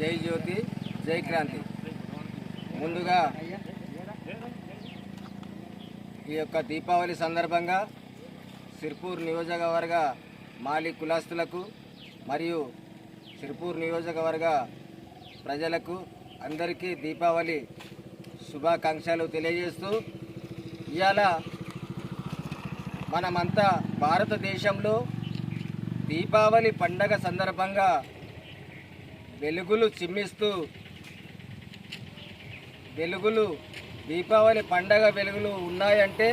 జై జ్యోతి జై క్రాంతి. ముందుగా ఈ యొక్క దీపావళి సందర్భంగా సిర్పూర్ నియోజకవర్గ మాలి కులాస్తులకు మరియు సిర్పూర్ నియోజకవర్గ ప్రజలకు అందరికీ దీపావళి శుభాకాంక్షలు తెలియజేస్తూ ఇవాళ మనమంతా భారతదేశంలో దీపావళి పండగ సందర్భంగా వెలుగులు చిమ్మిస్తూ వెలుగులు దీపావళి పండగ వెలుగులు ఉన్నాయంటే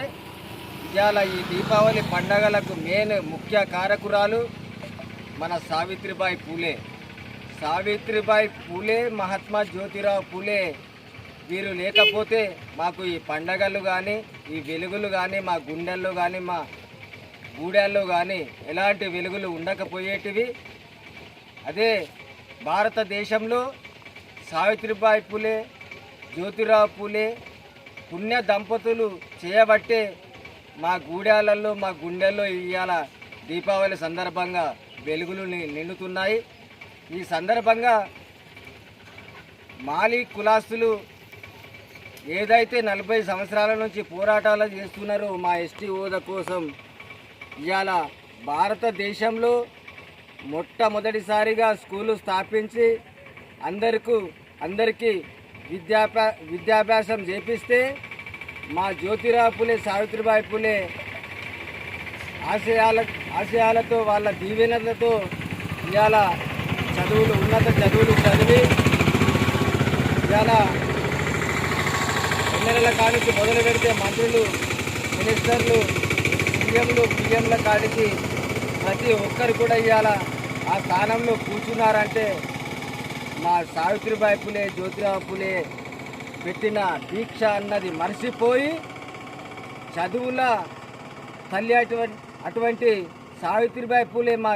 ఇవాళ ఈ దీపావళి పండగలకు మెయిన్ ముఖ్య కారకురాలు మన సావిత్రిబాయి పూలే. సావిత్రిబాయి పూలే మహాత్మా జ్యోతిరావు పూలే. వీరు లేకపోతే మాకు ఈ పండగలు కానీ ఈ వెలుగులు కానీ మా గుండెల్లో కానీ మా గూడెల్లో కానీ ఎలాంటి వెలుగులు ఉండకపోయేటివి. అదే భారతదేశంలో సావిత్రిబాయి పూలే జ్యోతిరావు పూలే పుణ్య దంపతులు చేయబట్టే మా గూడాలలో మా గుండెల్లో ఇవాళ దీపావళి సందర్భంగా వెలుగులు ని- నిండుతున్నాయి. ఈ సందర్భంగా మాలి కులాస్తులు ఏదైతే నలభై సంవత్సరాల నుంచి పోరాటాలు చేస్తున్నారో మా ఎస్టీ హోదా కోసం ఇవాళ భారతదేశంలో మొట్టమొదటిసారిగా స్కూలు స్థాపించి అందరికీ అందరికీ విద్యాభ్యా విద్యాభ్యాసం చేపిస్తే మా జ్యోతిరావు పులే సావిత్రిబాయి పులే ఆశయాల ఆశయాలతో వాళ్ళ దీవెనలతో ఇవాళ చదువులు ఉన్నత చదువులు చదివి ఇవాళ ఎమ్మెల్యేల కాడికి మొదలు పెడితే మంత్రులు మినిస్టర్లు సీఎంలు పిఎంల కాడికి ప్రతి ఒక్కరు కూడా ఇవాళ ఆ స్థానంలో కూర్చున్నారంటే మా సావిత్రిబాయి పులే జ్యోతిరావు పులే పెట్టిన దీక్ష అన్నది మరిసిపోయి చదువుల తల్లి అటువంటి అటువంటి సావిత్రిబాయి పూలే మా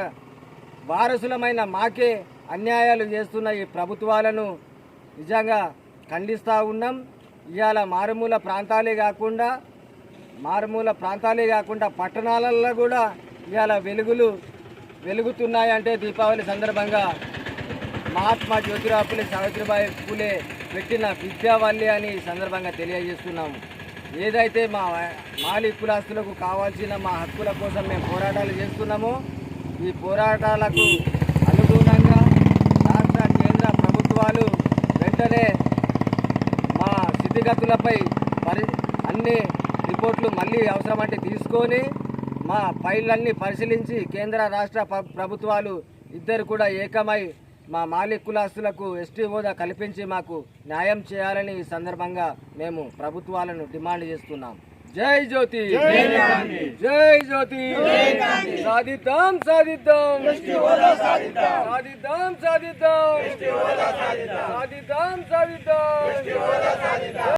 వారసులమైన మాకే అన్యాయాలు చేస్తున్న ఈ ప్రభుత్వాలను నిజంగా ఖండిస్తూ ఉన్నాం. ఇవాళ మారుమూల ప్రాంతాలే కాకుండా మారుమూల ప్రాంతాలే కాకుండా పట్టణాలలో కూడా ఇవాళ వెలుగులు వెలుగుతున్నాయంటే దీపావళి సందర్భంగా మహాత్మా జ్యోతిరావు సావిత్రిబాయి పూలే పెట్టిన విద్యావల్లి అని ఈ సందర్భంగా తెలియజేస్తున్నాము. ఏదైతే మా మాలి కులాస్తులకు కావాల్సిన మా హక్కుల కోసం మేము పోరాటాలు చేస్తున్నామో ఈ పోరాటాలకు అనుగుణంగా రాష్ట్ర కేంద్ర ప్రభుత్వాలు వెంటనే మా స్థితిగతులపై పరి అన్ని రిపోర్ట్లు మళ్ళీ అవసరమంటే తీసుకొని మా ఫైళ్ళన్నీ పరిశీలించి కేంద్ర రాష్ట్ర ప్ర- ప్రభుత్వాలు ఇద్దరు కూడా ఏకమై మా మాలిక్ కులాస్తులకు ఎస్టీ హోదా కల్పించి మాకు న్యాయం చేయాలని ఈ సందర్భంగా మేము ప్రభుత్వాలను డిమాండ్ చేస్తున్నాం. జై జ్యోతి! జై జ్యోతి! సాధిద్దాం సాధిద్దాం! సాధిద్దాం! సాధిద్దాం సాధిద్దాం! సాధిద్దాం!